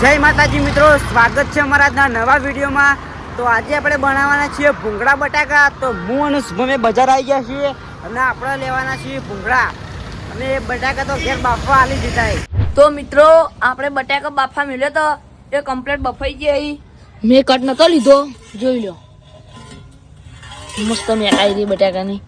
જય માતાજી મિત્રો સ્વાગત છે અમારા નવા વિડીયોમાં. તો આજે આપણે બનાવવાના છીએ ભૂંગળા બટાકા. તો હું અને શુભમે બજાર આવી ગયા છીએ અને આપણે લેવાના છીએ ભૂંગળા. અને એ બટાકા તો ઘેર બાફવા આલી દીધા તો મિત્રો આપણે બટાકા બાફા મેળ્યો તો એ કમ્પ્લેટ બફાઈ ગયા મેં કટ નતો લીધો. જોઈ લો મસ્ત આવી રહી બટાકાની.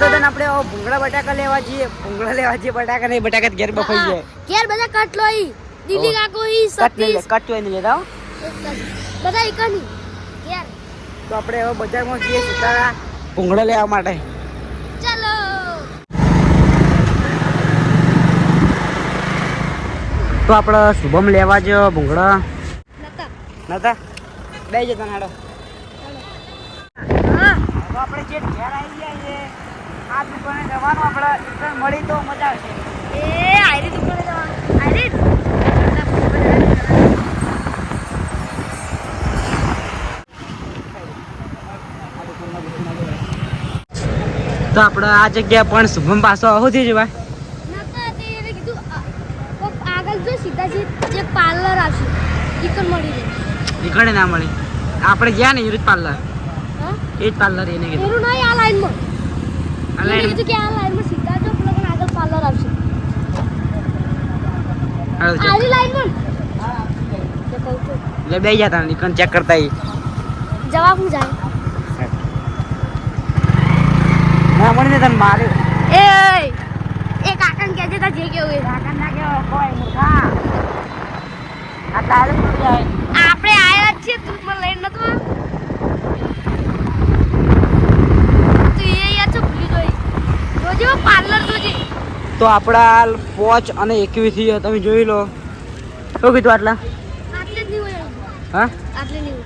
તો તને આપણે ભૂંગળા બટાકા લેવા જઈએ. ભૂંગળા લેવા જઈએ બટાકા નહીં બટાકા ઘેર બફાઈ જાય. ઘેર બધા કટ લોઈ કટ નહીં લે સતીશ. કટ હોય નહીં લેતા હો. બધા એકની ઘેર તો આપણે હવે બજારમાં જઈએ સીધા ભૂંગળા લેવા માટે. ચાલો. તો આપણે શુભમ લેવા જ ભૂંગળા. નતા. બે જતા નાડો હા. તો આપણે જે ઘેર આવી ગયા છે આ દુકાને જવાનું આપણે મળી તો મજા આવશે. એ આયરી દુકાને તો આપણે આ જગ્યા પણ શુભમ પાસો આવું થઈ જવાય નતા તે એને કીધું આગળ જો સીધા જે પાર્લર આવશે મળી રહે. નીકળે ના મળી. આપણે ગયા ને યુરિત પાર્લર હા? એ જ પાર્લર એને કીધું. એનું નહીં આ લાઈનમાં આ લાઈન કે આ લાઈનમાં સીધા જો પેલો આગળ પાર્લર આવશે. આલી લાઈનમાં બે ગયા તા નીકળ ચેક કરતા જવાબ હું જાય ને તને માર્યો એ એ કાકાને કહેજે તા જે કેવું એ કાકા ના કેવો કોઈ મૂર્ખા. આ તારે આપણે આયા છીએ તું મને લઈને નતો તું એ યાર છો ભૂલી ગઈ. જોજે પાર્લર જોજે. તો આપણા પોચ અને એકવીસથી તમે જોઈ લો. શું કીધું આટલા? હા? આટલે નહીં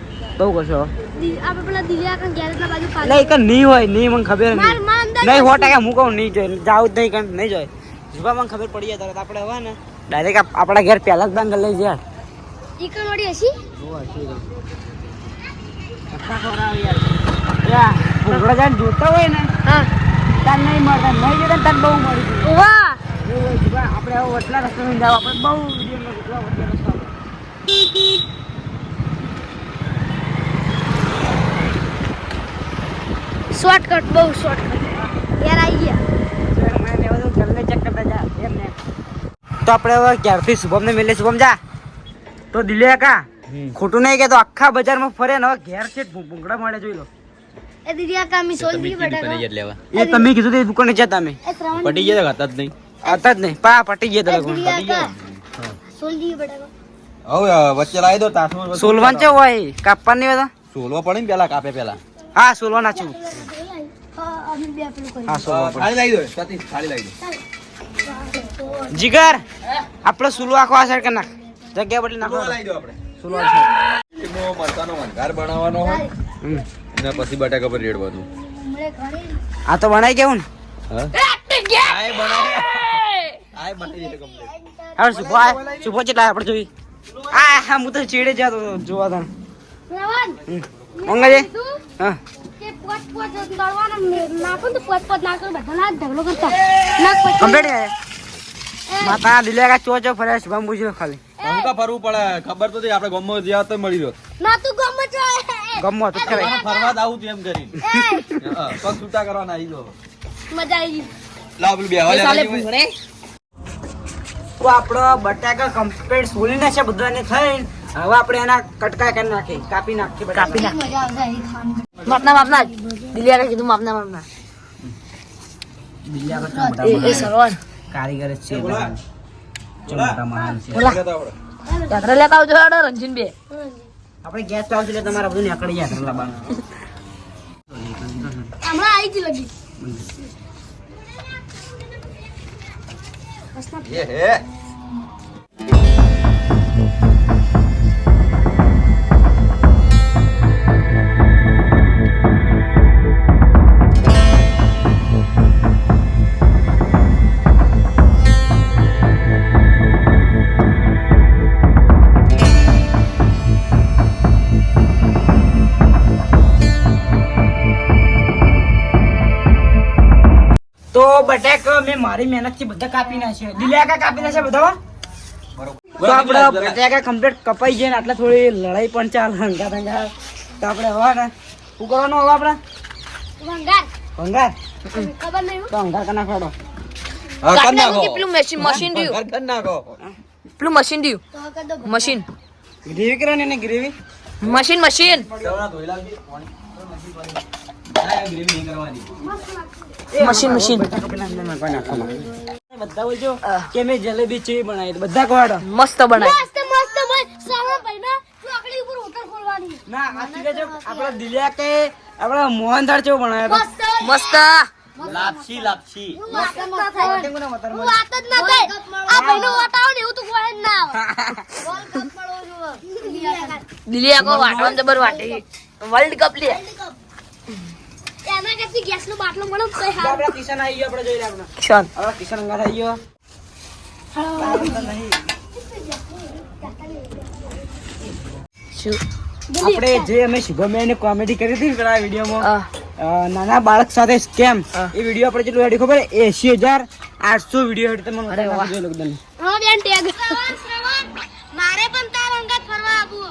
નહીં હોય નહીં મને ખબર નહીં. નહીં સો કે ટકા હું કહું નહીં જોઈ જાવ જ નહીં કારણ નહીં જોઈ જુબા મને ખબર પડી જાય તરત આપણે હવે ને ડાયરેક્ટ આપણા ઘેર પહેલા જ બાંગ લઈ જાય. ઈકણ વળી હશી? ભૂગળા જાય જોતા હોય ને હા. તાર નહીં મળતા નહીં જોતા તાર બહુ મળી વાહ! આપણે હવે વટલા રસ્તા જાવ આપણે બહુ વટલા રસ્તા શોર્ટકટ બહુ શોર્ટકટ યાર આવી ગયા. તો આપણે હવે ક્યારથી શુભમ ને મેલે શુભમ જા. તો દિલે કા? ખોટું નહીં કે તો આખા બજારમાં ફરે ને હવે ઘેર છે ભૂંગળા મળે જોઈ લો. એ દિવ્યા કાકા મી સોલજી બટાકા. એ તમે કીધું તે દુકાને જતા મે પટી ગયા હતા જ નહીં. હતા જ નહીં. પા પટી ગયા હતા પટી ગયા. બટાકા. હવે વચ્ચે લાવી દો તાસમાં સોલવાન છે હોય? કાપવાની હોય સોલવા પડે ને પેલા કાપે પેલા. હા સોલવા નાખ્યું જીગર આપણો સુલો આખો આ સાઈડ નાખ. જગ્યા બદલી નાખો લાવી દો આપણે. સુલો આ side. એમાં મરચાનો વંઘાર બનાવવાનો હોય અને પછી બટાકા પર રેડવાનું આ તો બનાવી કેવું ને કેટલા આપણે જોઈ. આ હા હું તો ચીડે જતો જોવા તા. શ્રાવણ મંગાજે? હા. પોત પોત દળવાનો નાખો તો પોત પોત નાખો બધા ના ઢગલો કરતા નાખ પછી કમ્પ્લીટ માતા દિલે ચો ચો ફરે શુભમ પૂછ્યું ખાલી હું ફરવું પડે. ખબર તો હતી આપણે જ્યાં તો મળી રહ્યો. ના તું ગમે છે ગમો તો કરે ફરવા જ આવું. તું એમ કરી હા, છૂટા કરવાના આવી દો મજા આવી લાવ પેલું બેહવા લેવા જેવું. તો આપણો બટાકા કમ્પ્લીટ સોલીને છે બધાને થઈ હવે આપણે એના કટકા કરી નાખી કાપી નાખી કાપી નાખી માપના માપના. દિલિયા કીધું માપના માપના. એ એ સરવાન કારીગર જ છે બધા. મોટા મહાન છે. યાત્રા લેતા આવજો હેડો રંજીન બે આપણે ગેસ તો એટલે તમારે બધું નીકળી જાય લાવવાનું હમણાં આવી જ લગી એ હે. બટાકા મેં મારી મહેનતથી બધા કાપી નાખ્યા. દિલ્યા કા કાપી નાખ્યા બધા બરોબર. તો આપણે બટેકા કમ્પ્લીટ કપાઈ જાય ને આટલા થોડી લડાઈ પણ ચાલે હંગા ધંગા તો આપણે હવે ને શું કરવાનું હવે આપણે? ભંગાર. ભંગાર? ખબર નહીં તો હંગાર કના હા, કર નાખો. પેલું મશીન મશીન રહ્યું. કર, કર નાખો. પેલું મશીન રહ્યું. કર મશીન ગ્રેવી કરવાની ને ગ્રેવી? મશીન મશીન ધોઈ લાવજે. પાણી. ગ્રેવી નહીં કરવાની. મશીન મશીન બધા બોલજો કે મેં જલેબી ચેવી બનાવી બધા કોડો મસ્ત બનાવી. મસ્ત મસ્ત ભાઈ સારા ભાઈ ચોકડી ઉપર હોટલ ખોલવાની. ના આથી કે આપણા દિલિયા કે આપણા મોહનથાળ ચેવો બનાવ્યો મસ્ત. મસ્ત. લાપસી લાપસી. વાત જ ના હું વાત જ ના થાય. આ ભાઈનો વાતાવ ને એવું તો કોઈ જ ના આવે. વર્લ્ડ કપ મળવો જોઈએ દિલ્હી આખો વાટવાનું જબર વાટે. વર્લ્ડ કપ લે. એના કરતી ગેસ નો બાટલો મળે તો હારું. કિશન આવી ગયો આપણે જોઈ લે આપણે ચાલ આપણા કિશન અંગાર આવી ગયો. શું આપણે જે અમે શુભમભાઈ કોમેડી કરી હતી પેલા વિડીયોમાં નાના બાળક સાથે સ્કેમ એ વીડિયો આપણે જેટલું હેડી ખબર એસી હજાર આઠસો વીડિયો હેડી તમે અરે વાહ. જોઈ લો હા બેન ટેગ. મારે પણ તાર અંગાત ફરવા આવું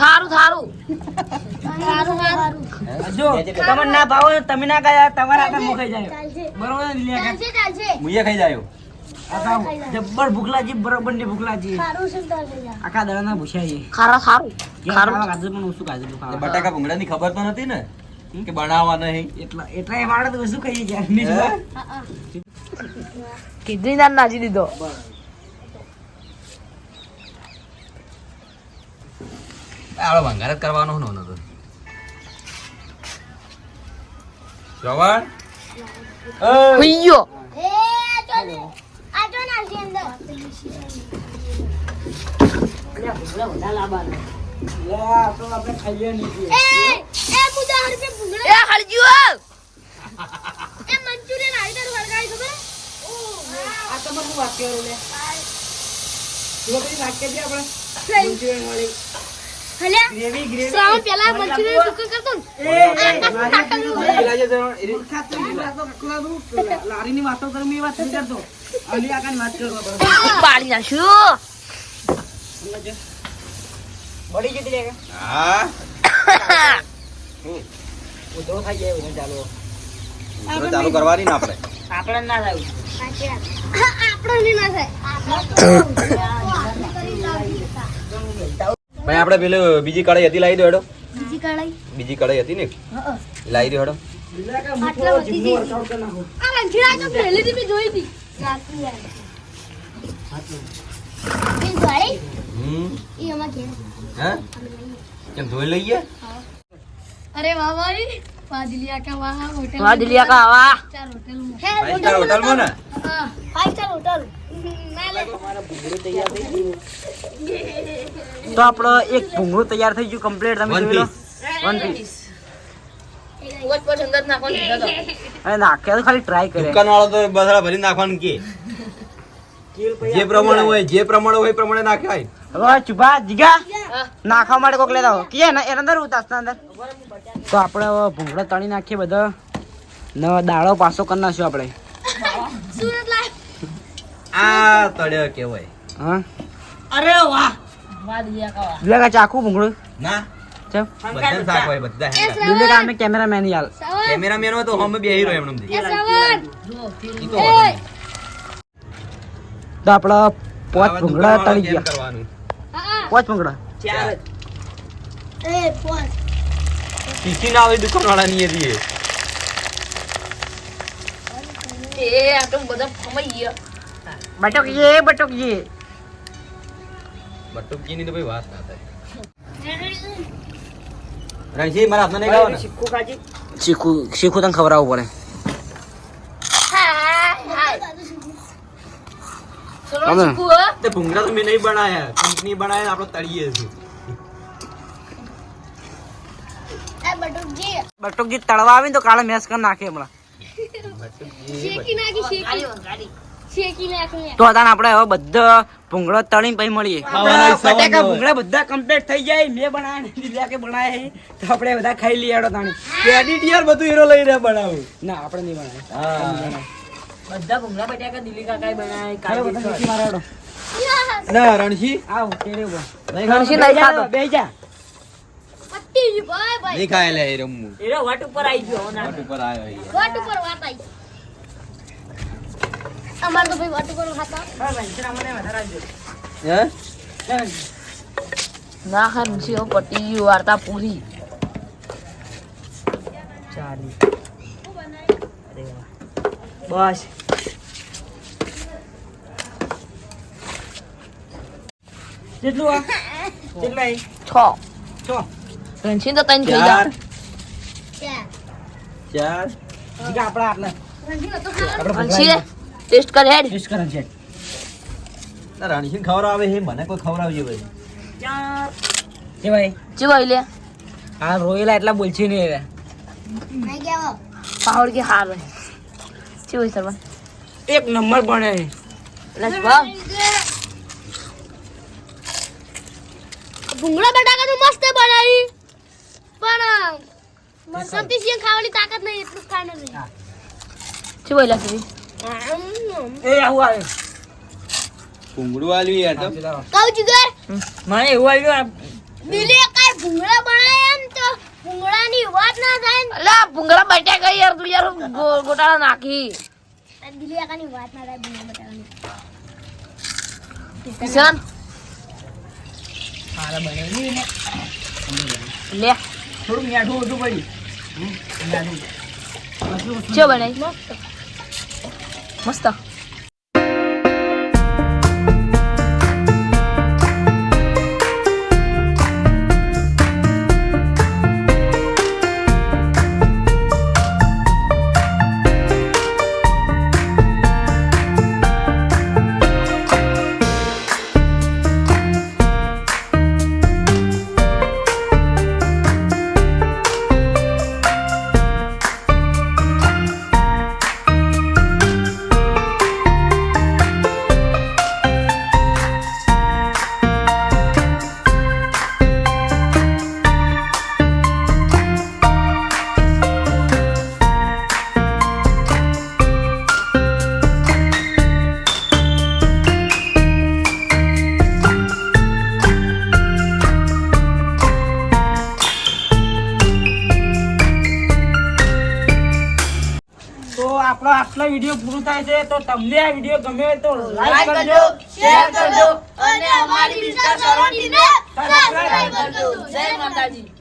ખારું થારું. જો તમને ના ભાવો તમે ના ગયા તમારા આગળ મુખાઈ જાય. બરોબર ને દિલ્હી ચાલશે ચાલશે. મુઈએ ખાઈ જાયો. જબ્બર ભૂખલાજી બરોબરની ભૂખલાજી આખા દાડા ના ભૂસાઈ ખારા ખારું ખારું. કાજુ પણ ઓછું કાજુ ને બટાકા ભૂંગળાની ખબર તો નથી ને? કે બનાવવા નહીં. એટલા એટલા એ મારે તો ગયા હે? કીધું ના નાજી દીધો. આળો ભંગાર જ કરવાનો નો નતો શ્રવણ ઓય. હુઈ ગયો એ આ જો આ જો ના છે અંદર. લે, આ તો આપણે ખાઈએ નહીં. એ એ મુદા હરપે ભૂંગળા. એ હરજ્યો એ મંચુરિયન વાળી. ગ્રેવી ગ્રેવી શ્રાવણ પેલા મંચુરિયન સુકર કરતો ને. તો હું વાતો. લા- કરું એ વાત નહીં કરતો. અલી આગળ વાત કરો. પાડી નાખ્યું બળી જતી રે હા. ઉધરો થઈ જાય ઉધરો ચાલુ ચાલુ કરવાની ના આપણે આપણે ના થાય. આપણો ના થાય. ભાઈ આપણે પેલું બીજી કઢાઈ હતી લાવી દો હેડો. બીજી કઢાઈ? બીજી કઢાઈ હતી ને? લાવી દો હેડો. આટલા વધી ગઈ. આ મંચુરિયન તો પહેલેથી મેં જોઈ હતી. એ ભાઈ હમ. એ અમાર ઘેર. હે? કેમ ધોઈ લઈએ? અરે વાહ ભાઈ વાદલિયા કા વાહ હોટલ વાહ કા વાહ. ચાર હોટલમાં. ને? હા ફાઈવ સ્ટાર હોટલ તો આપણો એક ભૂંગળું તૈયાર થઈ ગયું કમ્પ્લીટ તમે જોઈ લો. વન પીસ નાખ્યા તો ખાલી ટ્રાય કરે. દુકાન વાળો તો બસડા ભરી નાખવાનું કે. જે પ્રમાણે હોય જે પ્રમાણે હોય એ પ્રમાણે નાખાય હવે ચુભા જીગા નાખવા માટે કોક લેતા હો કે એના એના અંદર ઉતાસના અંદર. તો આપણે ભૂંગળા તળી નાખીએ બધા. દાળો પાસો કરી નાખ્યો આપણે. આ તળ્યો કેવાય હા? અરે વાહ. વાહ દિલિયા કા વાહ. દુલેકા ચાકુ ભૂંગળું? ના. બધા શાક હોય બધા. અમે કેમેરામેન યાર. કેમેરામેન હોય તો હમે બેહી રહ્યો એમનેમથી. એ તો તો આપણે પોચ ભૂંગળા તળી ગયા. પોચ ભૂંગળા. એ પોસ શીખી ના આવે દુકાનવાળાની એ દીએ. એ આ તો બધા ફમાઈ ગયા. બટકીએ બટુકજી. બટુકજીની તો ભાઈ વાત ના થાય. રણજી મારા હાથમાં નહીં ગાવાનું શીખું કાજી? શીખું શીખું તને ખવડાવવું પડે. ભૂંગળા તો મેં નહીં બનાયા. કંપની બનાયા આપણે તળીએ છીએ. બટુકજી. બટુકજી તળવા આવે ને તો કાલે મેસ કરી નાખે હમણાં. શેકી નાખી શેકી. ગાડી ગાડી. શેકી નાખી તો અતાન આપણે હવે બધા ભૂંગળો તળીને પછી મળીએ. બટાકા ભૂંગળા બધા કમ્પ્લીટ થઈ જાય. મેં બનાવ્યા ને કે બનાવ્યા તો આપણે બધા ખાઈ લઈએ હેડો તાણી ક્રેડિટ યાર બધું હીરો લઈને બનાવું. ના આપણે નહીં બનાવે બધા ભૂંગળા બટાકા દિલી કાકાએ શીખી ના રણજી. આવ કેરે રણજી નહીં ખાતો. બેહી જા પટ્ટી જી. ભાઈ ભાઈ. નહીં ખાય લે હીરો એરો વાટ ઉપર આવી ગયો વાટ ઉપર આવ્યો. વાટ ઉપર વાત આવી. અમાર તો ભાઈ વાટ ઉપર હતા. હા, રણજીના મને વધારે આપજો. હે ના હા ઋષિ પટી ગયું વાર્તા પૂરી. ચાલી. બસ. કેટલું આ? કેટલા છ. છ. રણસિંહ તો તને થઈ જા ચાર. જીગા આપણા આટલા રણજી તો ખાવા રણસિંહ ટેસ્ટ કર હેડ. ટેસ્ટ કર હેડ. ના રણજીને ખવડાવે છે? મને કોઈ ખવડાવજો ભાઈ કે ભાઈ ચીવો લે? આ રોયલા એટલા બોલશે નહીં હવે. નહીં ગયા પાવડ કે હાર ચીવો સરવન એક નંબર બને છે. લસ ભાવ ભૂંગળા બટાકા તો મસ્ત બનાવી. પણ મરસમથી સિંહ ખાવાની તાકાત નહીં એટલું જ ખાને નહીં ચીવો લે કી એ આવું આવે. ભૂંગળું આલ્યું યાર તો. કહું છું મને એવું આવ્યું દિલે કાંઈ ભૂંગળા બનાય એમ તો ભૂંગળાની વાત ના થાય અલા ભૂંગળા બટાકા યાર તું યાર ગો- નાખી. દિલે કાની વાત ના થાય ભૂંગળા બટાકાની. કિશન? મારા બનાવી ને લે. થોડું મીઠું ઓછું પડ્યું. મીઠું. ઓછું ઓછું. ચો બનાવી મસ્ત તો વીડિયો પૂરો થાય છે તો તમને આ વીડિયો ગમે તો લાઈક કરજો શેર કરજો અને અમારી વિસ્તાર સરોટીને સબસ્ક્રાઇબ કરજો. જય માતાજી.